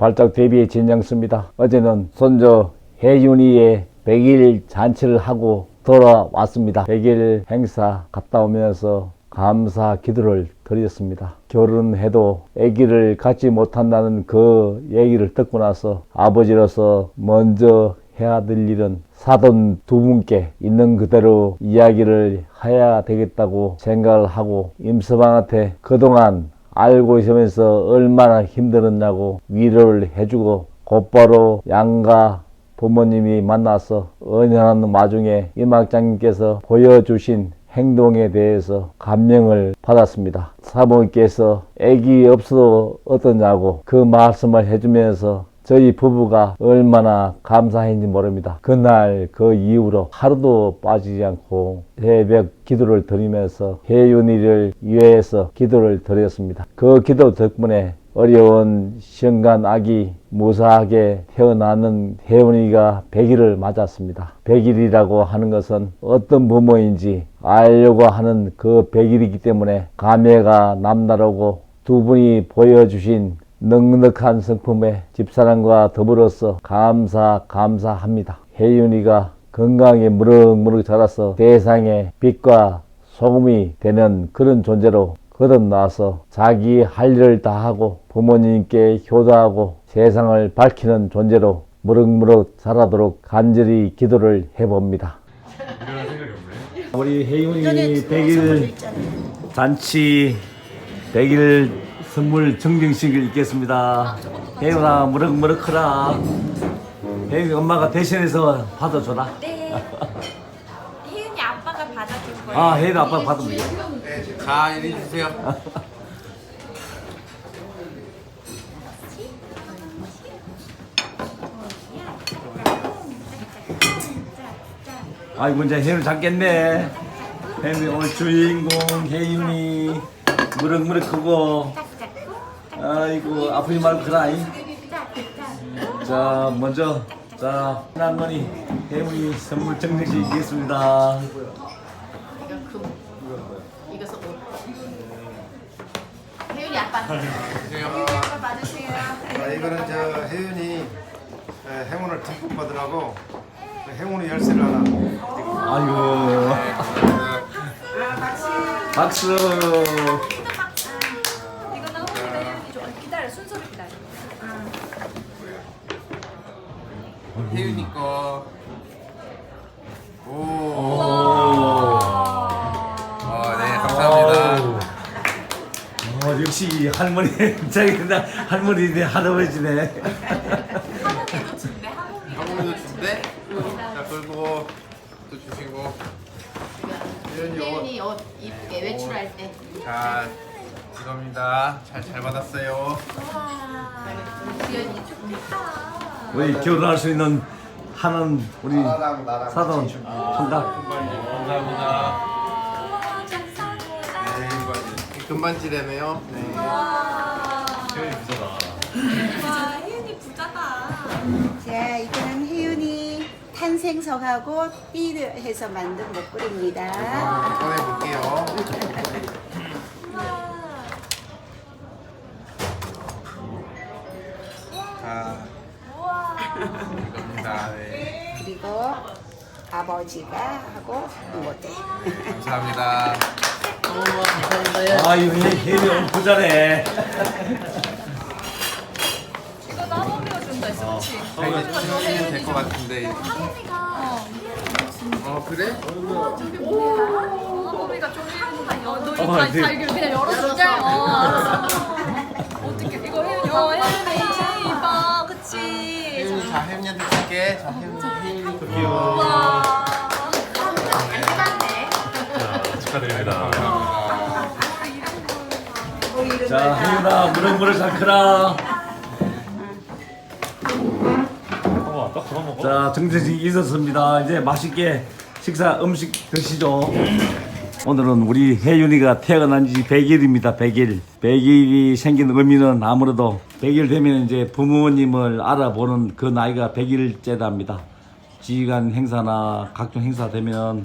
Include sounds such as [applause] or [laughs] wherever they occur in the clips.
발작 대비에 진정습니다. 어제는 손주 혜윤이의 100일 잔치를 하고 돌아왔습니다. 100일 행사 갔다 오면서 감사 기도를 드렸습니다. 결혼해도 아기를 갖지 못한다는 그 얘기를 듣고 나서 아버지로서 먼저 해야 될 일은 사돈 두 분께 있는 그대로 이야기를 해야 되겠다고 생각을 하고 임서방한테 그동안 알고 있으면서 얼마나 힘들었냐고 위로를 해주고 곧바로 양가 부모님이 만나서 은연한 와중에 임학장님께서 보여주신 행동에 대해서 감명을 받았습니다. 사모님께서 애기 없어도 어떠냐고 그 말씀을 해주면서 저희 부부가 얼마나 감사했는지 모릅니다. 그날 그 이후로 하루도 빠지지 않고 새벽 기도를 드리면서 혜윤이를 위해서 기도를 드렸습니다. 그 기도 덕분에 어려운 시험관 아기 무사하게 태어나는 혜윤이가 100일을 맞았습니다. 100일이라고 하는 것은 어떤 부모인지 알려고 하는 그 100일이기 때문에 감회가 남다르고 두 분이 보여주신 넉넉한 성품에 집사람과 더불어서 감사 감사합니다. 혜윤이가 건강에 무럭무럭 자라서 세상에 빛과 소금이 되는 그런 존재로 거듭나서 자기 할 일을 다 하고 부모님께 효도하고 세상을 밝히는 존재로 무럭무럭 자라도록 간절히 기도를 해봅니다. 우리 혜윤이 100일 잔치 100일 선물 증정식을 있겠습니다. 혜윤아 무럭무럭 크라. 혜윤이 엄마가 대신해서 받아줘라. 네. 혜윤이 아빠가 받아줄 거예요. 아 혜윤이 아빠 받으면 돼. 자, 이리 주세요. 아이고 이제 혜윤이 잡겠네. 혜윤이 오늘 주인공 혜윤이 무럭무럭 크고 아이고 아프지 말고 크라이. 자 먼저 자 할머니 혜윤이 선물 증정식 있겠습니다. 이것은 옷. 혜윤이 아빠. 주세요. 아빠 받으세요. 아, 이거는 저 혜윤이 에, 행운을 듬뿍 받으라고 그 행운의 열쇠를 하나 아이고 박수. 이거 너무 기다려. 혜윤이 좀 기다려. 순서를 기다려. 혜윤이 거. 오. 오. 어, 네, 감사합니다. 어, 역시 할머니 [laughs] 저기 그냥 할머니네 할아버지네. 하모니도 준대. 하모니. 한번도 준대? 자, 그리고 또 주시고. 혜윤이 옷. 혜윤이 옷 입게 외출할 때. 자, 이겁니다. 잘, 잘 받았어요. 와. 혜윤이 좋다. 우리 결혼할 수 있는 하는 우리 나랑 나랑 사돈 같이 총각. 감사합니다. 네, 금반지. 금반지래네요. 네. 와. 와, 혜윤이 부자다. 자, 이거는 혜윤이 탄생석하고 띠를 해서 만든 목걸이입니다. 꺼내 볼게요. 아버지가 하고 이모대. 감사합니다. 아유 혜리 오늘 부자네. 이거 나범이가 준다 했어, 그치? 자, 이제 주시면 될것 같은데. 나범이가 어, 그래? 나범이가 좀 하루만 너 이거 어, 다, 네. 다 이거 그냥 열어줄게. 어, 알았어. 어떻게 이거 혜윤이? 어, 혜윤이 이봐, 그치? 자, 혜윤이한테 줄게. 자. 와. 안 끝났네. 자 혜윤아 무럭무럭 잘 크라. 자 정재식 있었습니다. 이제 맛있게 식사 음식 드시죠. 오늘은 우리 혜윤이가 태어난 지 100일입니다. 100일. 100일이 생긴 의미는 아무래도 100일 되면 이제 부모님을 알아보는 그 나이가 100일째답니다. 지휘관 행사나 각종 행사 되면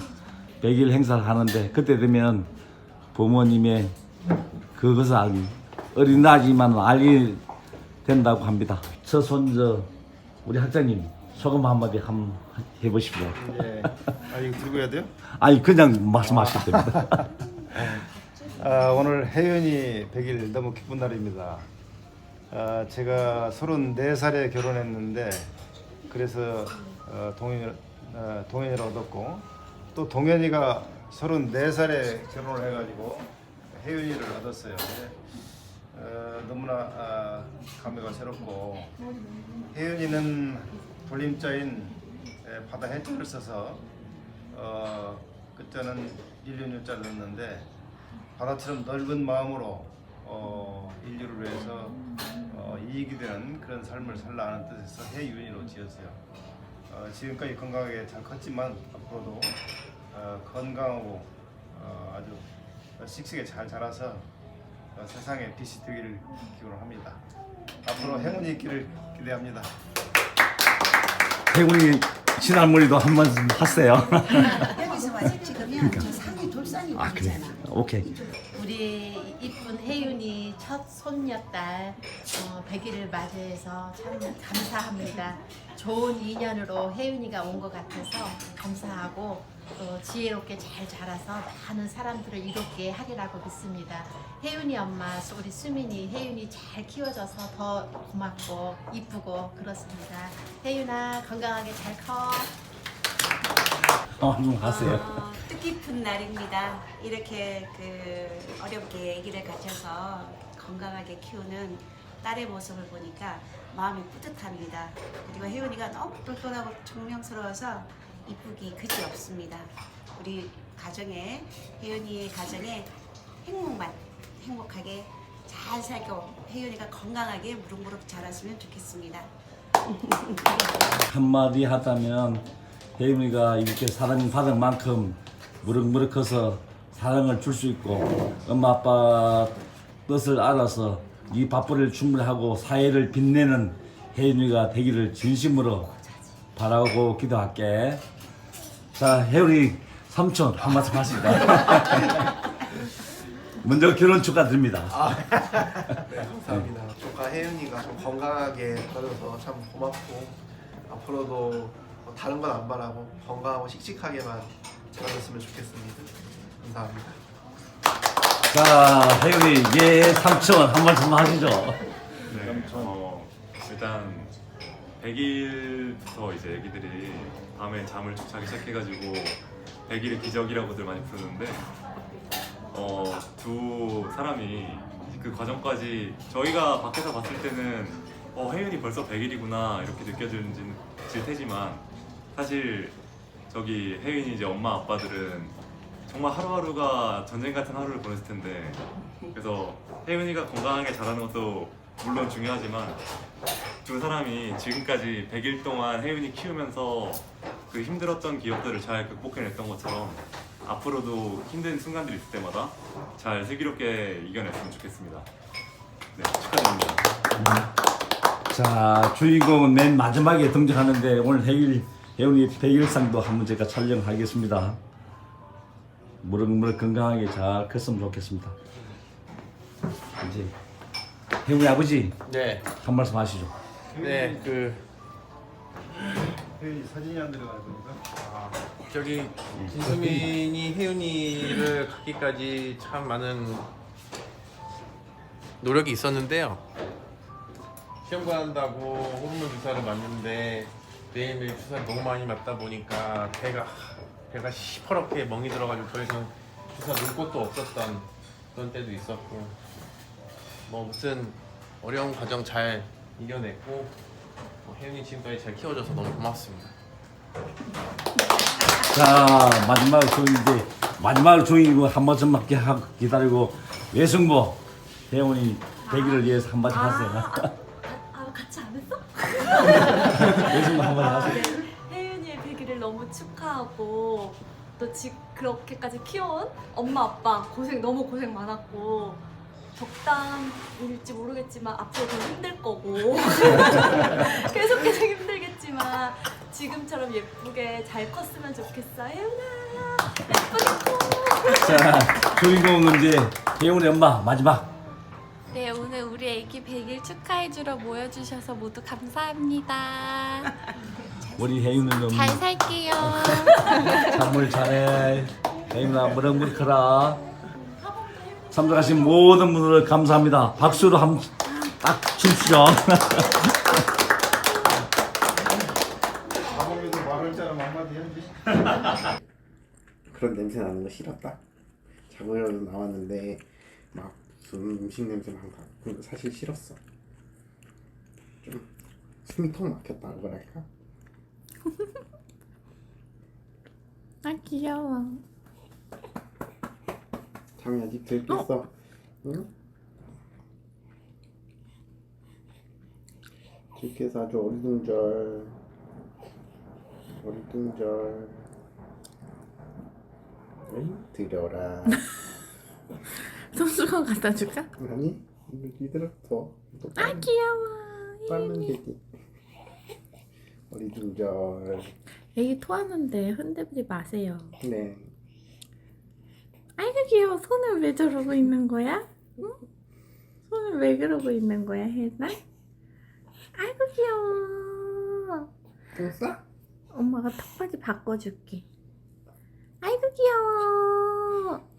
100일 행사를 하는데 그때 되면 부모님의 그것을 알, 어린아이지만 알기 된다고 합니다. 저 손저 우리 학장님 소감 한마디 한번 해보십시오. 예. 아 이거 들고 해야 돼요? [laughs] 아니 그냥 말씀하셔도 됩니다. 아, 오늘 혜윤이 100일 너무 기쁜 날입니다. 아, 제가 34살에 결혼했는데 그래서 어, 동현 어, 동현이를 얻었고 또 동현이가 34살에 결혼을 해가지고 혜윤이를 얻었어요. 근데, 어, 너무나 아, 감회가 새롭고 혜윤이는 돌림자인 에, 바다 해자를 써서 어, 그때는 1년 유자를 넣었는데 바다처럼 넓은 마음으로 어, 인류를 위해서 어, 이익이 되는 그런 삶을 살라는 뜻에서 해윤이로 지었어요. 어, 지금까지 건강하게 잘 컸지만 앞으로도 어, 건강하고 어, 아주 씩씩하게 잘 자라서 어, 세상에 빛이 되기를 기원을 합니다. 앞으로 행운이 있기를 기대합니다. 태훈이 친할머니도 한 말씀 하세요. 여기서 와서 찍으면 저 산이 돌산이 아 그래. 보이잖아. 오케이. 우리 이쁜 혜윤이 첫 손녀딸 어, 100일을 맞이해서 참 감사합니다. 좋은 인연으로 혜윤이가 온 것 같아서 감사하고 또 지혜롭게 잘 자라서 많은 사람들을 이롭게 하리라고 믿습니다. 혜윤이 엄마 우리 수민이 혜윤이 잘 키워줘서 더 고맙고 이쁘고 그렇습니다. 혜윤아 건강하게 잘 커. 어, 한번 하세요. 어, 뜻깊은 날입니다. 이렇게 그 어렵게 아기를 가져서 건강하게 키우는 딸의 모습을 보니까 마음이 뿌듯합니다. 그리고 혜윤이가 너무 똘똘하고 총명스러워서 이쁘기 그지 없습니다. 우리 가정에 혜윤이의 가정에 행복만 행복하게 잘 살고 혜윤이가 건강하게 무럭무럭 자랐으면 좋겠습니다. 한마디 하다면 혜윤이가 이렇게 사랑 받은 만큼 무럭무럭 커서 사랑을 줄 수 있고 엄마 아빠 뜻을 알아서 이 밥벌이를 충분히 하고 사회를 빛내는 혜윤이가 되기를 진심으로 바라고 기도할게. 자, 혜윤이 삼촌 한 말씀 하시다. [laughs] 먼저 결혼 축하드립니다. 네, [laughs] 감사합니다. 조카 혜윤이가 좀 건강하게 커져서 참 고맙고 앞으로도 뭐 다른 건 안 바라고 건강하고 씩씩하게만 자라줬으면 좋겠습니다. 감사합니다. 자, 혜윤이 예 삼촌 한 말씀 하시죠. 네, 어, 일단 100일부터 이제 애기들이 밤에 잠을 쭉 자기 시작해가지고 100일의 기적이라고들 많이 부르는데 어, 두 사람이 그 과정까지 저희가 밖에서 봤을 때는 어, 혜윤이 벌써 100일이구나 이렇게 느껴질 테지만 사실 저기 혜윤이 이제 엄마 아빠들은 정말 하루하루가 전쟁 같은 하루를 보냈을 텐데 그래서 혜윤이가 건강하게 자라는 것도 물론 중요하지만 두 사람이 지금까지 100일 동안 혜윤이 키우면서 그 힘들었던 기억들을 잘 극복해냈던 것처럼 앞으로도 힘든 순간들이 있을 때마다 잘 슬기롭게 이겨냈으면 좋겠습니다. 네, 축하드립니다. 자, 주인공은 맨 마지막에 등장하는데 오늘 혜일, 혜윤이 백일상도 한번 제가 촬영하겠습니다. 무럭무럭 건강하게 잘 컸으면 좋겠습니다. 이제 혜윤이 아버지 네, 한 말씀 하시죠. 네, 그 혜윤이 사진이 안 들어가 보니까 아, 저기 진수민이 혜윤이를 갖기까지 참 많은 노력이 있었는데요. 시험 관한다고 호르몬 주사를 맞는데 매일매일 주사를 너무 많이 맞다 보니까 배가 배가 시퍼렇게 멍이 들어가지고 더 이상 주사 놓을 곳도 없었던 그런 때도 있었고 뭐 무튼 어려운 과정 잘 이겨냈고 뭐 혜윤이 지금까지 잘 키워줘서 너무 고맙습니다. 자, 마지막으로 주인인데 마지막으로 주인이고 한 하고 기다리고 외승부 혜윤이 되기를 위해서 한 마디 하세요. 아 같이 안 했어? [laughs] 외승부 한마디 하세요. 혜윤이의 100일을 너무 축하하고 또 지, 그렇게까지 키워온 엄마 아빠 고생 너무 고생 많았고 적당일지 모르겠지만 앞으로 더 힘들 거고 [laughs] 계속 계속 힘들겠지만 지금처럼 예쁘게 잘 컸으면 좋겠어 혜윤아 예쁘게 커 자, 주인공은 이제 혜윤의 엄마 마지막. 네, 오늘 우리 애기 여기 100일 축하해주러 모여주셔서 모두 감사합니다. 우리 혜윤은 좀잘 살게요. [laughs] 잠을 잘해. 혜윤아 무럭무럭하라. 참석하신 모든 분들 감사합니다. 박수로 한딱 칩시오. 아무래도 말할 줄 알면 한마디 해야지. [laughs] 그런 냄새 나는 거 싫었다. 자고로 나왔는데 막 무슨 음식 냄새 막 나. 근데 사실 싫었어. 좀 숨이 턱 막혔다 그럴까? [laughs] 아 귀여워. 잠이 아직 덜 깼어. 응? 주께서 아주 어리둥절 어리둥절 에이 들여라 [laughs] 손수건 갖다 줄까? 아니 이대로 둬 또아 귀여워. 빨면 되지 어리둥절 애기 토하는데 흔들지 마세요. 네 귀여워. 손을 왜 저러고 있는 거야? 응? 손을 왜 그러고 있는 거야, 혜나? 아이고 귀여워. 똥 싸? 엄마가 턱받이 바꿔줄게. 아이고 귀여워.